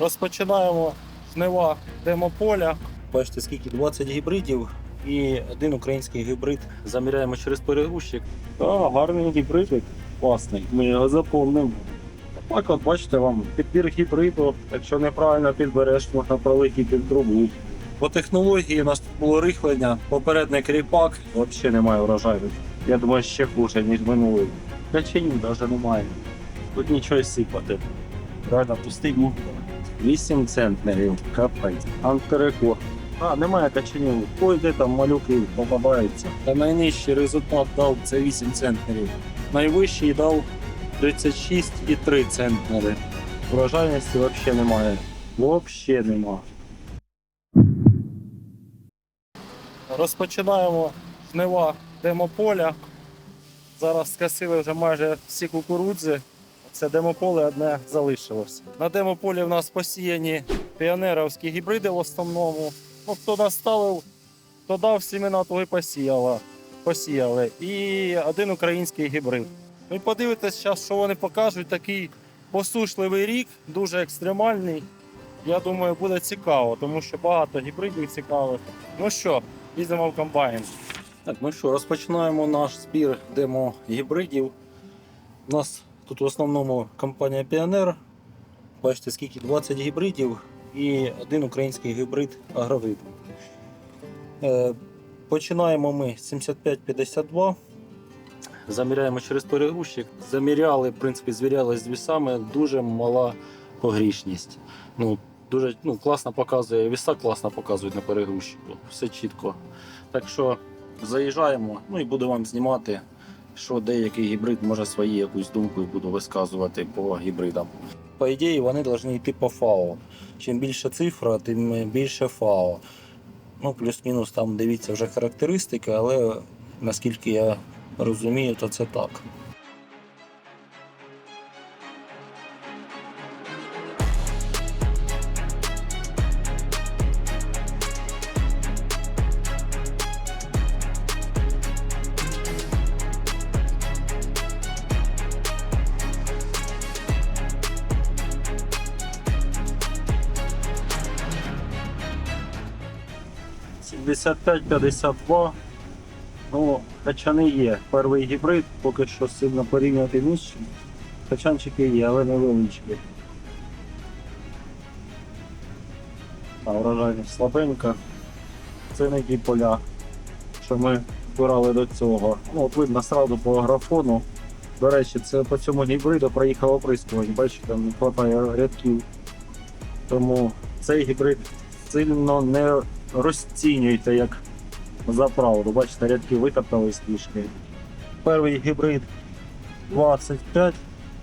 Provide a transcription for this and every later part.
Розпочинаємо жнива демополя. Бачите, скільки 20 гібридів і один український гібрид. Заміряємо через перегрузчик. А, гарний гібрид, класний. Ми його заповнимо. Так от бачите вам, підбір гібриду, якщо неправильно підбереш, можна пролити під трубу. По технології у нас тут було рихлення, попередник ріпак, взагалі немає врожаю. Я думаю, ще хуже, ніж минулий. Качанів навіть немає. Тут нічого сипати. Реально пустий мух. 8 центнерів, капець. Антирекорд. А, немає качанів. Пойде там малюки попадаються. Та найнижчий результат дав це 8 центнерів. Найвищий дав 36,3 центнери. Врожайності взагалі немає. Взагалі немає. Розпочинаємо жнива демополя. Зараз скосили вже майже всі кукурудзи. Це демополе одне залишилось. На демополі в нас посіяні піонеровські гібриди в основному. Ну, хто наставив, хто дав сімена, того і посіяла. посіяли. І один український гібрид. Ну і подивитесь зараз, що вони покажуть. Такий посушливий рік, дуже екстремальний. Я думаю, буде цікаво, тому що багато гібридів цікавих. Ну що, їздимо в комбайн. Так, ну що, розпочинаємо наш збір демо гібридів. У нас тут в основному компанія Піонер. Бачите, скільки 20 гібридів і один український гібрид агровид. Е, починаємо ми з 7552. Заміряємо через перегрузчик. Заміряли, в принципі, звіряли з вісами, дуже мала погрішність. Ну, дуже ну, класно показує, віса класно показують на перегрузчику. Все чітко. Так що заїжджаємо, ну і буду вам знімати, що деякий гібрид може свої якусь думку буду висказувати по гібридам. По ідеї, вони повинні йти по ФАО. Чим більше цифра, тим більше ФАО. Ну, плюс-мінус там дивіться вже характеристики, але наскільки я розумію, то це так. Сімдесят п'ять п'ятдесят два. Ну, качани є. Перший гібрид, поки що сильно порівняти з. Качанчики є, але невеличкі. А врожайність слабенька. Це не ті поля, що ми збирали до цього. Ну, от видно сразу по графону. До речі, це по цьому гібриду проїхав оприскувач, бачите, там не вистачає рядків. Тому цей гібрид сильно не розцінюйте як за правду. Бачите, рядки витоптались трішки. Перший гібрид 25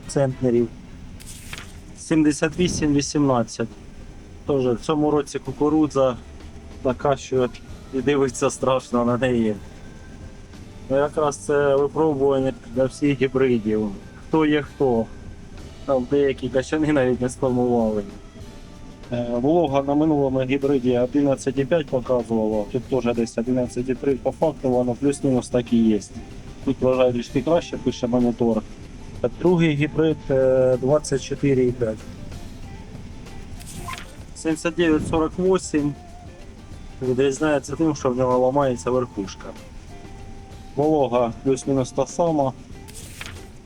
центнерів. 78-18. Теж в цьому році кукурудза така, що і дивиться страшно на неї. Ну, якраз це випробування для всіх гібридів. Хто є хто. Там деякі качани навіть не сформували. Е, Волога на минулому гібриді 11,5 показувала, тут теж десь 11,3 по факту, воно плюс-мінус так і є. Тут вважаю трішки краще, пише монітор. Другий гібрид е, 24,5. 79,48 відрізняється тим, що в нього ламається верхушка. Волога плюс-мінус та сама.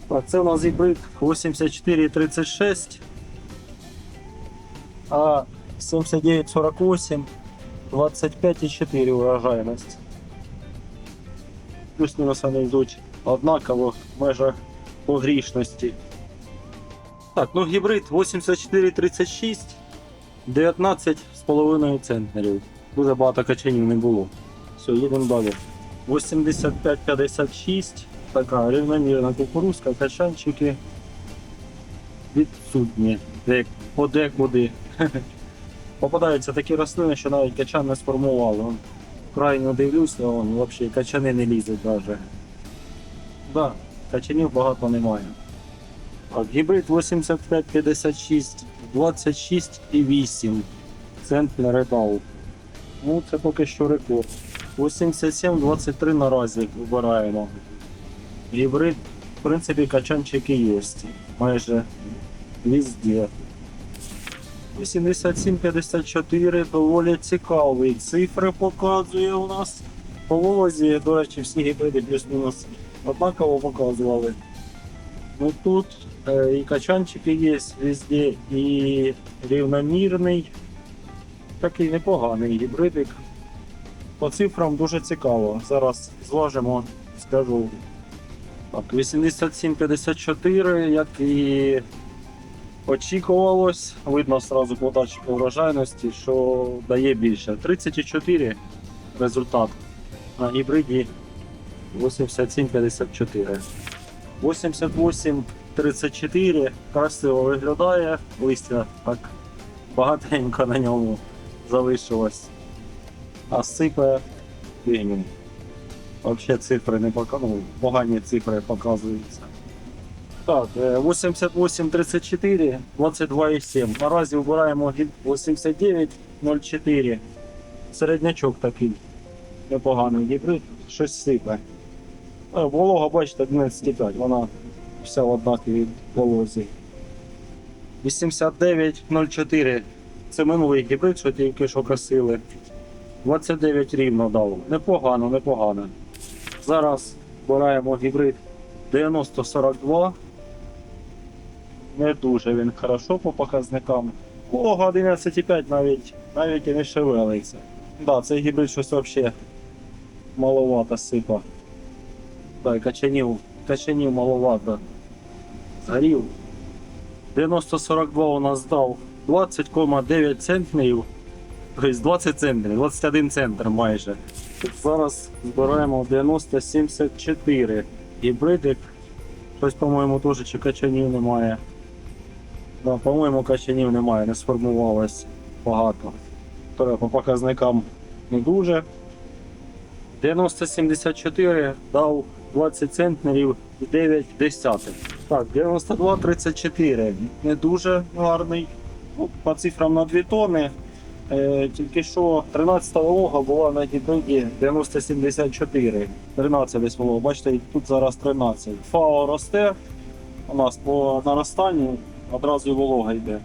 Так, це у нас гібрид 84,36 а 79,48, 25,4 урожайність. Плюс-мінус вони йдуть однаково в межах погрішності. Так, ну гібрид 84,36, 19,5 центнерів. Дуже багато качанів не було. Все, їдемо далі. 85,56, така рівномірна кукурузка, качанчики відсутні. Подекуди. Попадаються такі рослини, що навіть качан не сформували. Вон, Крайньо дивлюся, вон, взагалі качани не лізуть навіть. Да, качанів багато немає. Так, гібрид 8556, 26,8 центнер дав. Ну, це поки що рекорд. 87-23 наразі вибираємо. Гібрид, в принципі, качанчики є. Майже везде. 87-54 доволі цікавий. Цифри показує у нас. По волозі, до речі, всі гібриди плюс-мінус однаково показували. Ну тут е, і качанчики є везде, і рівномірний. Такий непоганий гібридик. По цифрам дуже цікаво. Зараз зважимо, скажу. Так, 87-54, як і очікувалось. Видно одразу по датчику врожайності, що дає більше. 34 результат на гібриді 87-54. 88-34 красиво виглядає, листя так багатенько на ньому залишилось. А сипе фігню. Взагалі цифри не показують, погані цифри показуються. Так, е, 88-34, 22,7. Наразі вбираємо 89,04. Середнячок такий. Непоганий гібрид, щось сипе. Е, Волога, бачите, 11,5, вона вся в однаковій волозі. 89,04. Це минулий гібрид, що тільки що косили. 29 рівно дав. Непогано, непогано. Зараз збираємо гібрид 9042. Не дуже він хорошо по показникам. Волога 11,5 навіть, навіть і не шевелиться. Да, цей гібрид щось взагалі маловато сипа. Так, качанів, качанів маловато. Згорів. 9042 у нас дав 20,9 центнерів. Тобто 20 центрів, 21 центр майже. Зараз збираємо 9074 гібридик. Щось, по-моєму, теж чи качанів немає. Да, по-моєму, качанів немає, не сформувалось багато. Тобто по показникам не дуже. 9074 дав 20 центнерів і 9 десятих. Так, 9234 не дуже гарний. Ну, по цифрам на 2 тони. Е, тільки що 13 волога була на гібриді 9074. 13 десь волога. Бачите, тут зараз 13. ФАО росте. У нас по наростанню одразу волога йде.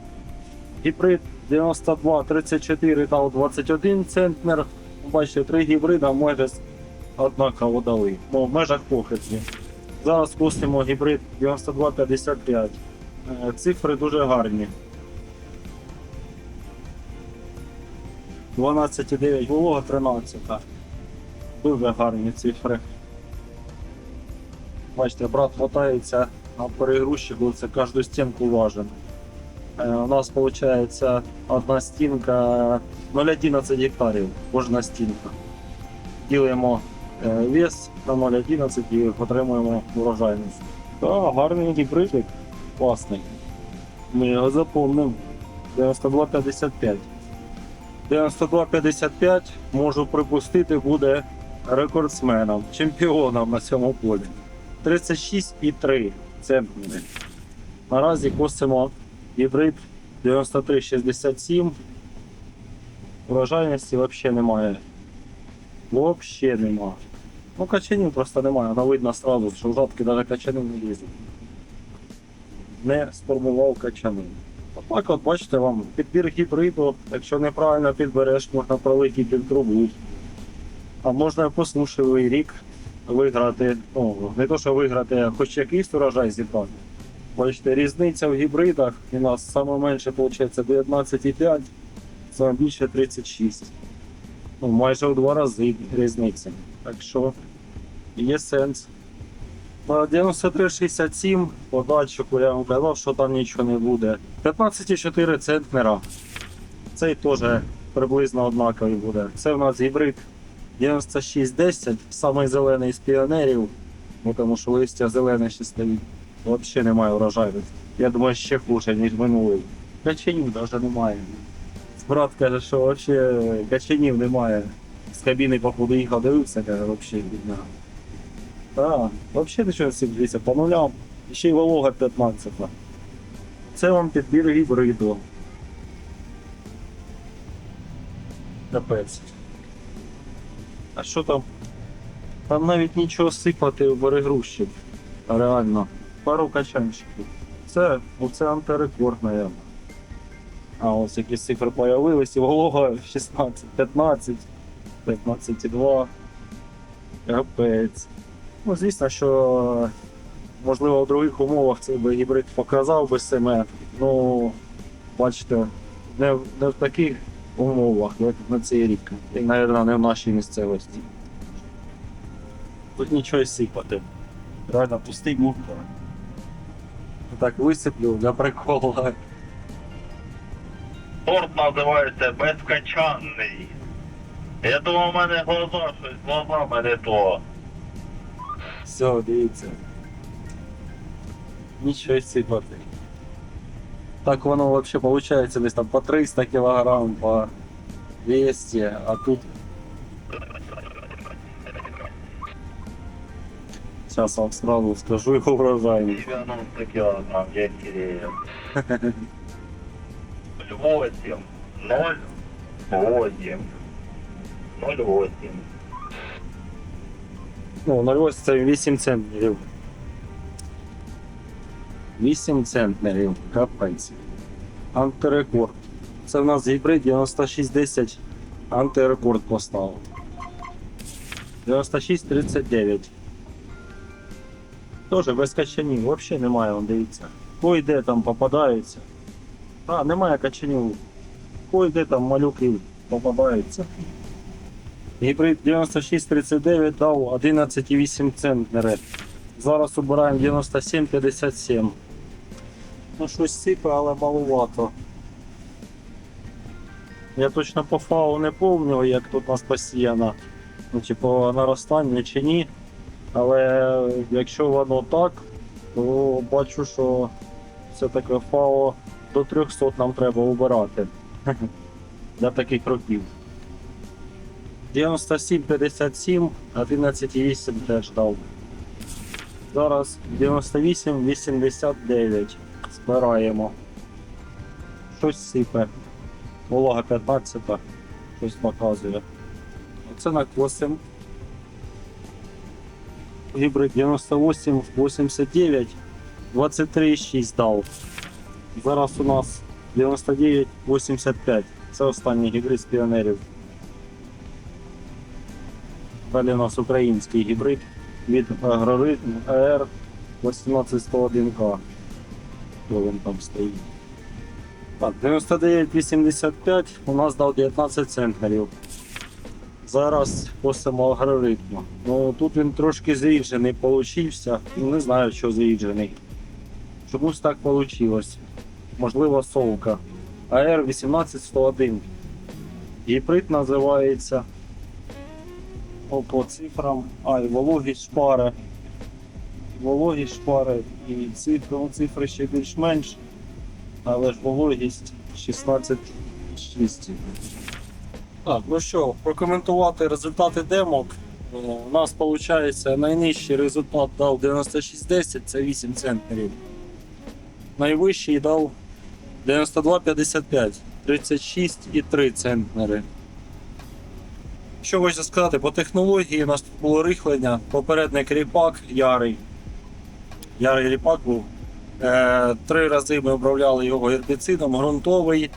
Гібрид 92-34 дав 21 центнер. Бачите, три гібрида майже однаково дали. Ну, в межах похиті. Зараз косимо гібрид 92-55. Е, Цифри дуже гарні. 12,9 волога, 13. Дуже гарні цифри. Бачите, брат мотається на перегрузчику, це кожну стінку важимо. Е, У нас виходить одна стінка 0,11 гектарів, кожна стінка. Ділимо е, вес на 0,11 і отримуємо урожайність. Так, гарний гібридик, класний. Ми його заповнимо. 92,55. 92,55 можу припустити буде рекордсменом, чемпіоном на цьому полі. 36,3 центнери. Наразі косимо гібрид 93,67. Урожайності взагалі немає. Взагалі немає. Ну, качанів просто немає, воно видно сразу, що в навіть качанів не лізуть. Не сформував качанин. Отак от бачите вам, підбір гібриду, якщо неправильно підбереш, можна пролити під трубу. А можна послушливий рік виграти, ну, не то що виграти, а хоч якийсь урожай зібрати. Бачите, різниця в гібридах у нас саме менше виходить 19,5, саме більше 36. Ну, майже в два рази різниця. Так що є сенс. На 93,67 по датчику я вам казав, що там нічого не буде. 15,4 центнера. Цей теж приблизно однаковий буде. Це в нас гібрид 9610, самий зелений з піонерів, ну, тому що листя зелене ще стоїть. Взагалі немає врожаю. Я думаю, ще хуже, ніж минулий. Качанів навіть немає. Брат каже, що взагалі качанів немає. З кабіни походу їхав, дивився, каже, взагалі бідна. Так, взагалі нічого не дивіться, по нулям. Ще й волога 15. Це вам підбір гібриду. Капець. А що там? Там навіть нічого сипати в перегрузчик. Реально. Пару качанчиків. Це, оце антирекорд, наверное. А ось якісь цифри появились, і волога 16, 15, 15,2. Капець. Ну, звісно, що можливо в других умовах цей би гібрид показав би себе. Ну, бачите, не, не в таких умовах, як на цей рік. І, мабуть, не в нашій місцевості. Тут нічого сипати. Реально пустий мурка. Так висиплю для прикола. Торт називається безкачанний. Я думав, у мене глаза щось, глазами не то. Все, дивіться. Нічого сипати. Так воно вообще получается десь там по 300 килограмм, по 200, а тут... Сейчас вам сразу скажу его урожайность. 90 кілограм, я кирею. 8, 0, 8, 0,8. Ну, 0,8 це 8 центнерів. 8 центнерів, капець. Антирекорд. Це в нас гібрид 9610 антирекорд поставив. 9639. Тоже без качанів, взагалі немає, он дивіться. Кой де там попадаються. А, немає качанів. Кой де там малюки попадаються. Гібрид 9639 дав 11,8 центнери. Зараз обираємо 97,57. Ну щось сипе, але малувато. Я точно по фау не пам'ятаю, як тут у нас посіяно. Ну, чи по наростанню чи ні. Але якщо воно так, то бачу, що все-таки фао до 300 нам треба обирати. Для таких років. 97,57, 11,8 теж дав. Зараз 98,89. Збираємо. Щось сипе. Волога 15, щось показує. Оце на 8. Гібрид 98, 89, 23,6 дав. Зараз у нас 99, 85. Це останній гібрид з піонерів. Далі у нас український гібрид від агроритм АР 181К. Хто він там стоїть? Так, 99,85 у нас дав 19 центнерів. Зараз косимо агроритму. Ну тут він трошки зріджений получився. Ну не знаю, що зріджений. Чомусь так вийшло. Можливо, совка. АР 18101. Гібрид називається. О, по цифрам. А, і вологість шпари. Вологість шпари і цифри, ну, цифри ще більш-менш. Але ж вологість 16,6. Так, ну що, прокоментувати результати демок. Е, У нас виходить найнижчий результат дав 96,10, це 8 центнерів. Найвищий дав 92,55, 36,3 центнери. Що хочу сказати, по технології у нас тут було рихлення, попередник ріпак ярий. Ярий ріпак був. Е, три рази ми обробляли його гербіцидом, ґрунтовий,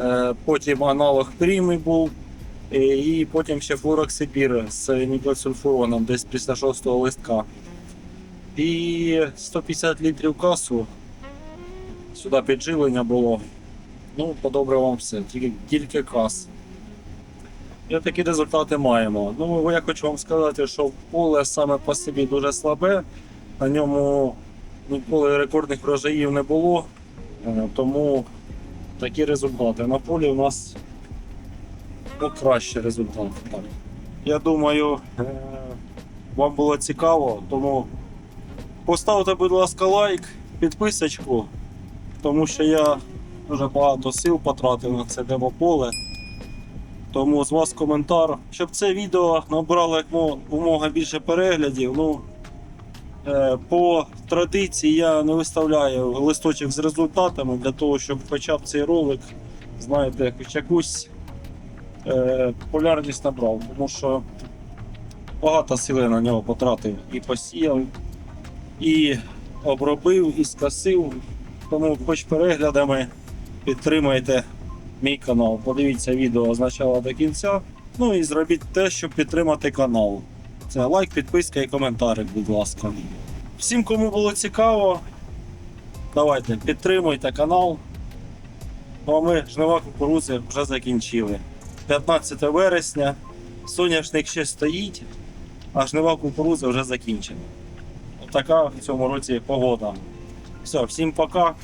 е, потім аналог прімий був, і, і потім ще флуроксипір з нікельсульфуроном десь після шостого листка. І 150 літрів касу. Сюди підживлення було. Ну, по вам все, тільки, тільки кас. І такі результати маємо. Ну, я хочу вам сказати, що поле саме по собі дуже слабе. На ньому ніколи рекордних врожаїв не було. Е, Тому такі результати. На полі у нас ну, кращі результати. Так. Я думаю, е, вам було цікаво, тому поставте, будь ласка, лайк, підписочку, тому що я дуже багато сил потратив на це демополе. Тому з вас коментар, щоб це відео набрало якомога більше переглядів. Ну, по традиції я не виставляю листочок з результатами для того, щоб хоча б цей ролик, знаєте, хоч якусь е, популярність набрав, тому що багато сили на нього потратив і посіяв, і обробив, і скосив. Тому хоч переглядами підтримайте мій канал. Подивіться відео з початку до кінця. Ну і зробіть те, щоб підтримати канал. Це лайк, підписка і коментарик, будь ласка. Всім, кому було цікаво, давайте підтримуйте канал. Ну а ми жнива кукурудзи вже закінчили. 15 вересня, соняшник ще стоїть, а жнива кукурудзи вже закінчена. Отака в цьому році погода. Все, всім пока.